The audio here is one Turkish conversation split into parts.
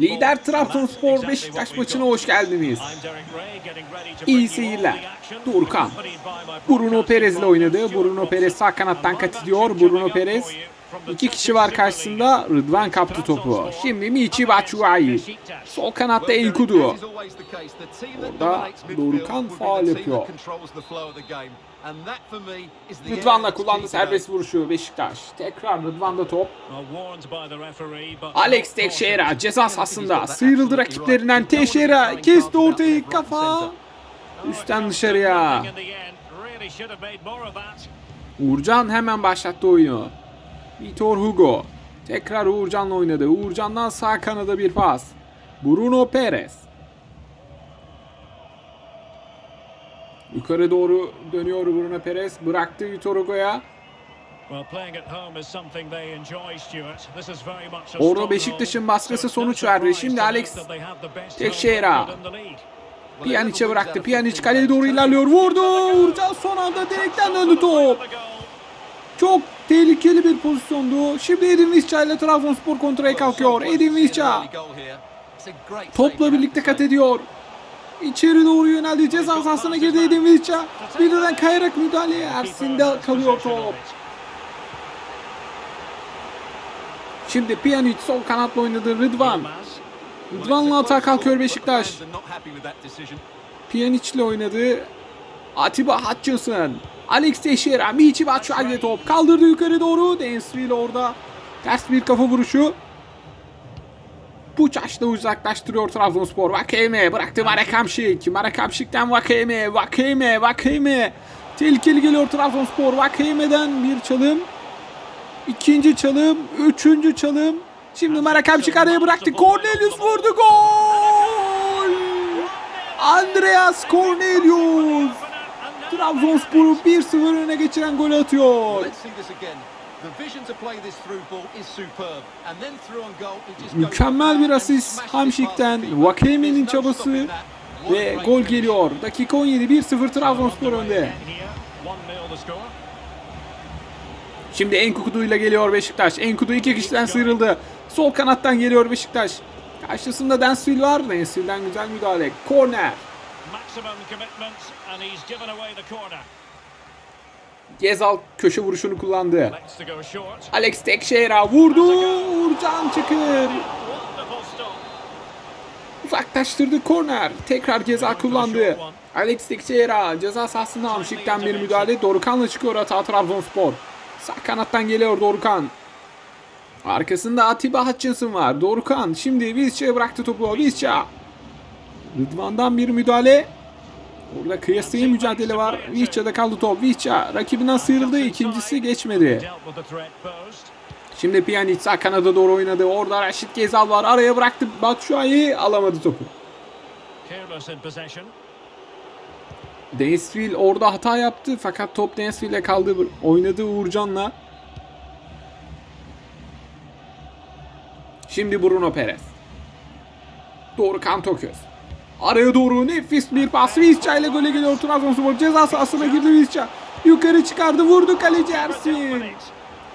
Lider Trabzonspor Beşiktaş maçına hoş geldiniz. İyi seyirler. Dorukhan. Bruno Perez ile oynadı. Bruno Perez sağ kanattan kat ediyor. Bruno Perez iki kişi var karşısında. Rıdvan kaptı topu. Şimdi Michi Batshuayi. Sol kanatta Enkudu. Orada Dorukhan faal yapıyor. Rıdvan'la kullandı serbest vuruşu Beşiktaş. Tekrar Rıdvan'da top. Alex Teixeira ceza sahasında sıyrıldı rakiplerinden Teixeira kesti ortayı kafa. Üstten dışarıya. Uğurcan hemen başlattı oyunu. Vitor Hugo. Tekrar Uğurcan'la oynadı. Uğurcan'dan sağ kanada bir pas. Bruno Perez. Yukarı doğru dönüyor Bruno Perez. Bıraktı Vitor Hugo'ya. Orada Beşiktaş'ın baskısı sonuç verdi. Şimdi Alex Teixeira. Pjanic'e bıraktı. Pjanic kaleye doğru ilerliyor. Vurdu. Uğurcan son anda direkten döndü top. Çok tehlikeli bir pozisyondu. Şimdi Edin Visca ile Trabzonspor kontraya kalkıyor. Edin Visca topla birlikte kat ediyor. İçeri doğru yöneldi. Ceza sahasına girdi Edin Visca. Birden kayarak müdahale. Ersin'de kalıyor top. Şimdi Pjanic sol kanatla oynadı. Rıdvan. Rıdvan'la atağa kalkıyor Beşiktaş. Pjanic ile oynadı. Atiba Hutchinson. Alex Teixeira. Michi Batshuayi top. Kaldırdı yukarı doğru. Densville orada. Ters bir kafa vuruşu. Puçaş'la uzaklaştırıyor Trabzonspor. Vakeme bıraktı. Marek Hamşik'ten Vakeme. Vakeme. Vakeme. Tehlikeli geliyor Trabzonspor. Vakeme'den bir çalım. İkinci çalım. Üçüncü çalım. Şimdi Marek Hamşik araya bıraktı. Cornelius vurdu. Gol! Andreas Cornelius. Trabzonspor'u 1-0 öne geçiren gol atıyor. Mükemmel bir asist Hamşik'ten. Vakeme'nin çabası ve gol geliyor. Dakika 17 1-0 Trabzonspor önde. Şimdi Enkudu ile geliyor Beşiktaş. Enkudu iki kişiden sıyrıldı. Sol kanattan geliyor Beşiktaş. Karşısında Densville var. Densville'den güzel müdahale. Korner. Gezal köşe vuruşunu kullandı. Alex Teixeira vurdu. Uğurcan Çakır. Uzaklaştırdı korner. Tekrar ceza kullandı. Alex Teixeira ceza sahasında Hamşik'ten bir müdahale. Dorukan'la çıkıyor hata Trabzonspor. Sağ kanattan geliyor Dorukan. Arkasında Atiba Hutchinson var. Dorukan şimdi Vizca'ya bıraktı topu. Vizca. Rıdvan'dan bir müdahale. Orada kıyasaya mücadele var. Vizca'da kaldı top. Vizca rakibinden sıyrıldı. İkincisi geçmedi. Şimdi Pjanic sağ kanada doğru oynadı. Orada Raşit Gezal var. Araya bıraktı. Batshuayi alamadı topu. Densville orada hata yaptı. Fakat top Densville'e kaldı. Oynadı Uğurcan'la. Şimdi Bruno Perez. Doğru Kantoköz. Araya doğru nefis bir pas. Visca ile gole geliyor Trabzonspor. Ceza sahasına girdi Visca. Yukarı çıkardı. Vurdu kaleci Ersin.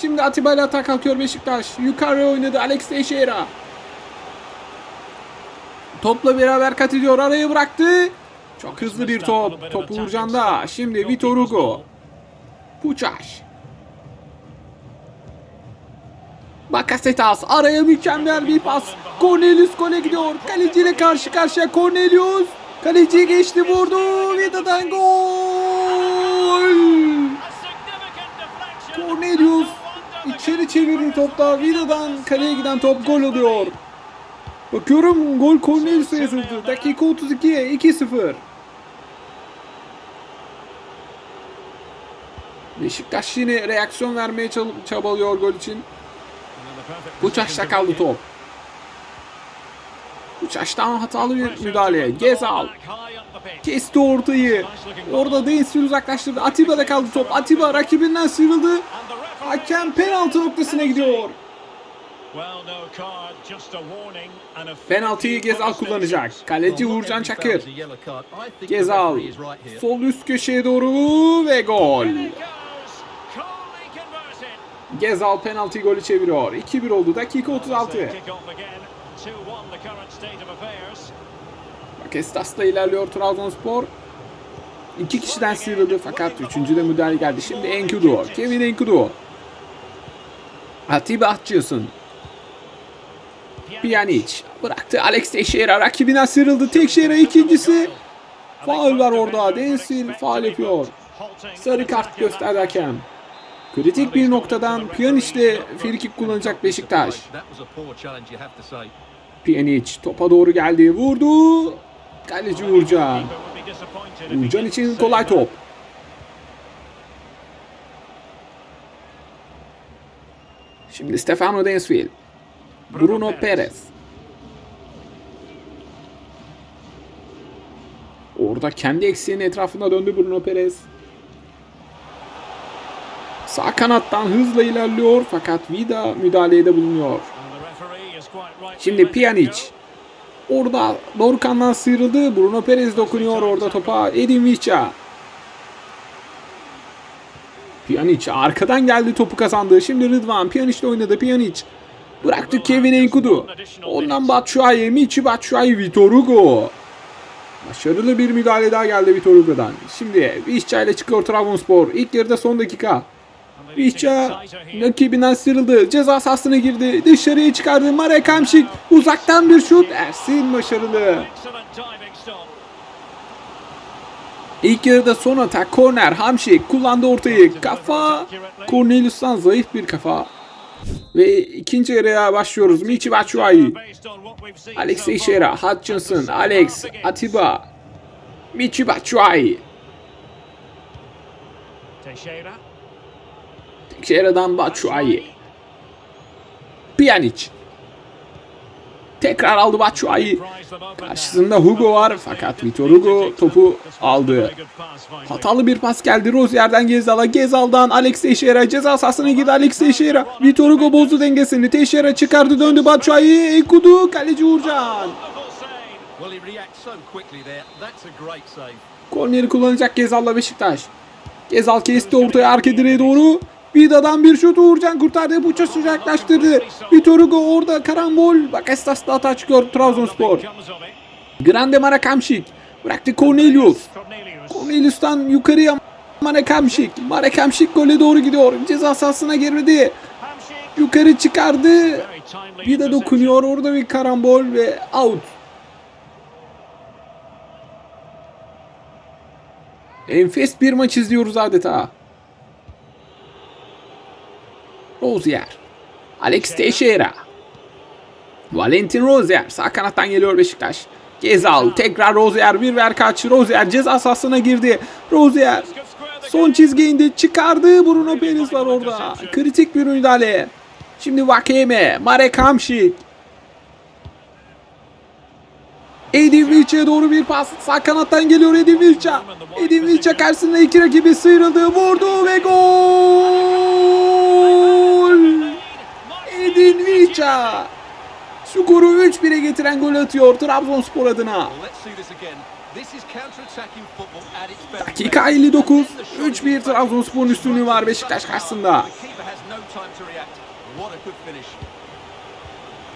Şimdi Atiba ile atağa kalkıyor Beşiktaş. Yukarı oynadı Alex Teixeira. Topla beraber kat ediyor. Araya bıraktı. Çok hızlı bir top. Top Uğurcan'da. Şimdi Vitor Hugo. Puçaş. Bakasetas araya mükemmel bir pas. Cornelius gole gidiyor. Kaleciyle karşı karşıya Cornelius. Kaleciyi geçti vurdu. Vida'dan gol. Cornelius içeri çevirdi topta. Vida'dan kaleye giden top gol oluyor. Bakıyorum gol Cornelius'a yazıldı. Dakika 32'ye 2-0. Beşiktaş yine reaksiyon vermeye çab- çabalıyor gol için. Uçaşta kaldı top. Uçaştan hatalı bir müdahale. Gezal kesti ortayı. Orada Densville uzaklaştırdı. Atiba'da kaldı top. Atiba rakibinden sıyrıldı. Hakem penaltı noktasına gidiyor. Penaltıyı Gezal kullanacak. Kaleci Uğurcan Çakır. Gezal sol üst köşeye doğru ve gol. Gezal penaltı golü çeviriyor. 2-1 oldu. Dakika 36. Bakestas'la ilerliyor Trabzonspor. İki kişiden sıyrıldı fakat üçüncüde müdahale geldi. Şimdi Enkudu. Kevin Enkudu. Atiba Atçıyorsun. Pjanic bıraktı. Alex Teixeira rakibinden sıyrıldı. Teixeira ikincisi. Faul var orada. Densil faul yapıyor. Sarı kart gösterdi hakem. Kritik bir noktadan Pjanic'le frikik kullanacak Beşiktaş. Pjanic topa doğru geldi. Vurdu. Kaleci Uğurcan. Uğurcan için kolay top. Şimdi Stefano Densville. Bruno Perez. Orada kendi eksiğinin etrafında döndü Bruno Perez. Sağ kanattan hızla ilerliyor fakat Vida müdahalede bulunuyor. Şimdi Pjanic. Orada Dorukhan'dan sıyrıldı. Bruno Perez dokunuyor orada topa. Edin Vicha. Pjanic arkadan geldi topu kazandı. Şimdi Rıdvan Pjanic'le oynadı. Pjanic bıraktı Kevin Enkudu. Ondan Batshuayi, Michi Batshuayi, Vitor Hugo. Başarılı bir müdahale daha geldi Vitor Hugo'dan. Şimdi Vişça ile çıkıyor Trabzonspor. İlk yarıda son dakika. Vişça rakibinden sıyrıldı. Ceza sahasına girdi. Dışarıya çıkardı. Marek Hamşik. Uzaktan bir şut. Ersin başarılı. İlk yarıda son atak. Korner. Hamşik kullandı ortayı. Kafa. Cornelius'tan zayıf bir kafa. Ve ikinci yarıya başlıyoruz. Michi Batshuayi. Alex Teixeira. Hutchinson. Alex. Atiba. Michi Batshuayi. Teixeira'dan Batshuayi. Pjanic. Tekrar aldı Batshuayi. Karşısında Hugo var fakat Vitor Hugo topu aldı. Hatalı bir pas geldi Rozier'den Gezal'a. Gezal'dan Alex Teixeira ceza sahasına girdi Alex Teixeira. Vitor Hugo bozdu dengesini. Teixeira çıkardı döndü Batshuayi. Ekudu kaleci Uğurcan. Korneri kullanacak Gezal'la Beşiktaş. Gezal kesti ortaya arka direğe doğru. Vida'dan bir şut Uğurcan kurtardı. Bıça sıcaklaştırdı. Vitor Hugo orada karambol. Bakestas'ta hata çıkıyor Trabzonspor. Grande Marakamşik. Bıraktı Cornelius. Cornelius'tan yukarıya Marakamşik. Marakamşik gole doğru gidiyor. Ceza sahasına girdi. Yukarı çıkardı. Vida dokunuyor. Orada bir karambol ve out. Enfes bir maç izliyoruz adeta. Rozier. Alex Teixeira. Valentin Rozier. Sağ kanattan geliyor Beşiktaş. Gezal. Tekrar Rozier. Bir ver kaç. Rozier ceza sahasına girdi. Rozier. Son çizgiye indi. Çıkardı. Bruno Perez var orada. Kritik bir müdahale. Şimdi Vakeme. Marek Hamşik. Edin Vilca'ya doğru bir pas. Sağ kanattan geliyor Edin Vilca. Edin Vilca karşısında iki rakibi sıyrıldı. Vurdu ve gol. Edin Vilca. Skoru 3-1'e getiren gol atıyor Trabzonspor adına. Dakika best. 59. 3-1 Trabzonspor'un üstünlüğü var Beşiktaş karşısında.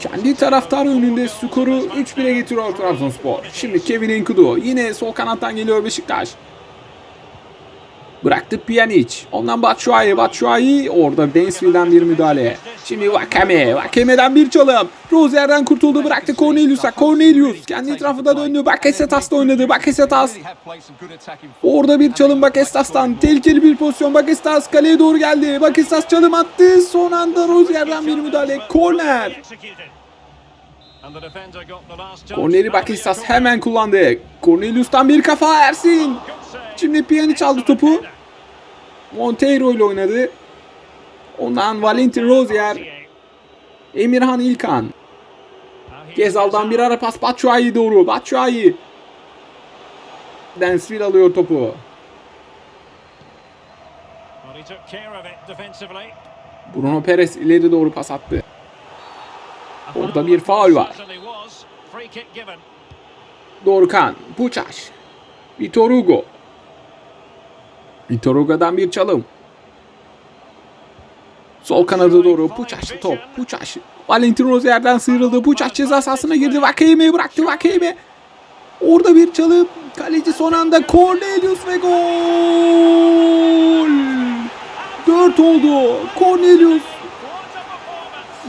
Kendi taraftar önünde skoru 3-1'e getiriyor Trabzonspor. Şimdi Kevin Enkudu yine sol kanattan geliyor Beşiktaş. Bıraktı Pjanic. Ondan Batshuayi. Batshuayi orada Densville'den bir müdahale. Şimdi Vakame. Vakame'den bir çalım. Rozier'den kurtuldu. Bıraktı Cornelius'a. Cornelius kendi etrafında döndü. Oynadı. Bakasetas. Some good attacking football. Orada bir çalım Bakestas'tan. Tehlikeli bir pozisyon. Bakestas kaleye doğru geldi. Bakestas çalım attı. Son anda Rozier'den bir müdahale. Korner. Korneri Bakestas hemen kullandı. Cornelius'tan bir kafa Ersin. Şimdi Pjanic aldı topu. Monteiro ile oynadı. Ondan Valentin Rozier. Emirhan İlkan. Gezal'dan bir ara pas Batshuayi doğru. Batshuayi. Densville alıyor topu. Bruno Perez ileri doğru pas attı. Orada bir faul var. Dorkan, Buçaş, Vitor Hugo. Vitor Hugo'dan bir çalım. Sol kanada doğru Puçaçlı top. Puçaç. Valentin Rozier'den sıyrıldı. Puçaç ceza sahasına girdi. Vakeyeme'yi bıraktı. Vakeyeme. Orada bir çalım. Kaleci son anda Cornelius ve gol. 4 oldu. Cornelius.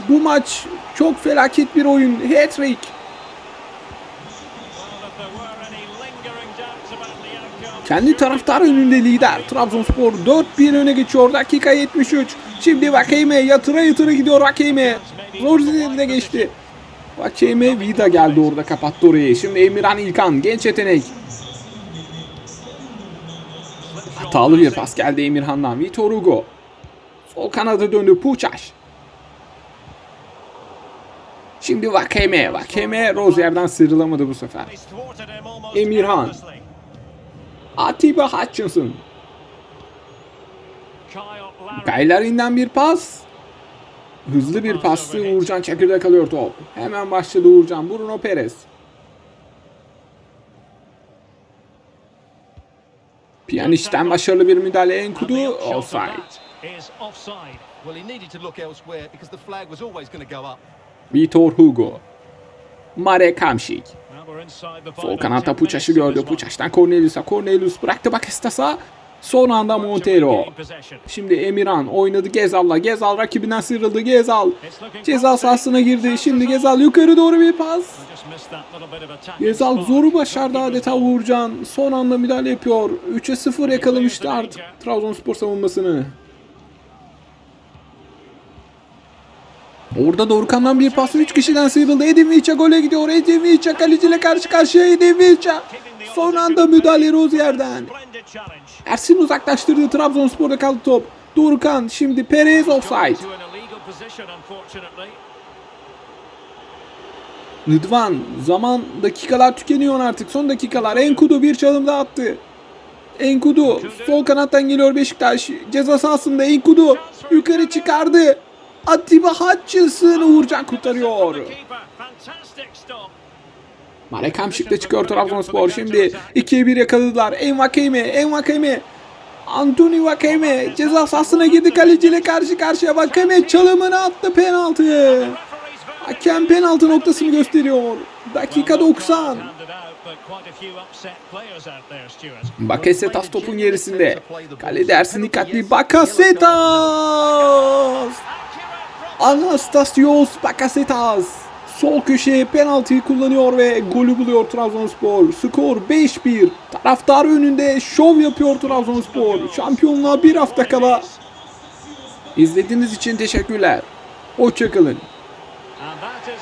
Bu maç çok felaket bir oyun. Hat-trick. Kendi taraftar önünde lider. Trabzonspor 4-1 öne geçiyor. Dakika 73. Şimdi Vakeyme yatıra yatıra gidiyor Vakeyme. Rozier'de geçti. Vakeyme Vida geldi orada kapattı orayı. Şimdi Emirhan İlkan genç yetenek. Hatalı bir pas geldi Emirhan'dan. Vitor Hugo. Sol kanada döndü Puçaş. Şimdi Vakeme. Vakeme Rozier'den sıyrılamadı bu sefer. Emirhan. Atiba Hutchinson. Gaylerinden bir pas. Hızlı bir pastı. Uğurcan Çakır'da kalıyor top. Hemen başladı Uğurcan. Bruno Perez. Piyanist'ten başarılı bir müdahale. Enkudu offside. Vitor Hugo. Marek Hamšík. Sol kanatta Puçaş'ı gördü. Puçaş'tan Cornelius'a. Cornelius bıraktı Bakestas'a. Son anda Montero. Şimdi Emirhan oynadı Gezal'la. Gezal rakibinden sıyrıldı. Gezal ceza sahasına girdi. Şimdi Gezal yukarı doğru bir pas. Gezal zoru başardı adeta Uğurcan. Son anda müdahale yapıyor. 3'e 0 yakalamıştı artık Trabzonspor savunmasını. Orada Dorukhan'dan bir pas 3 kişiden sıyrıldı. Vicha gole gidiyor. Vicha kaleciyle karşı karşıya Vicha. Son anda müdahale Rozier'den. Ersin uzaklaştırdı. Trabzonspor'da kaldı top. Dorukhan şimdi Perez offside. Rıdvan zaman dakikalar tükeniyor artık. Son dakikalar. Enkudu bir çalım daha attı. Enkudu sol kanattan geliyor Beşiktaş. Ceza sahasında Enkudu yukarı çıkardı. Atiba Hutchinson Uğurcan kurtarıyor. Marek Hamşik'te çıkıyor Trabzonspor. Şimdi 2'ye 1 yakaladılar. Envakeme, Envakeme. Anthony Vakeme ceza sahasına girdi kaleciyle karşı karşıya. Vakeme çalımını attı penaltı. Hakem penaltı noktasını gösteriyor. Dakika 90. Bakasetas topun gerisinde. Kalede Ersin dikkatli. Bakasetas. Anastasios Bakasetas. Sol köşeye penaltıyı kullanıyor ve golü buluyor Trabzonspor. Skor 5-1. Taraftar önünde şov yapıyor Trabzonspor. Şampiyonluğa bir hafta kala. İzlediğiniz için teşekkürler. Hoşçakalın.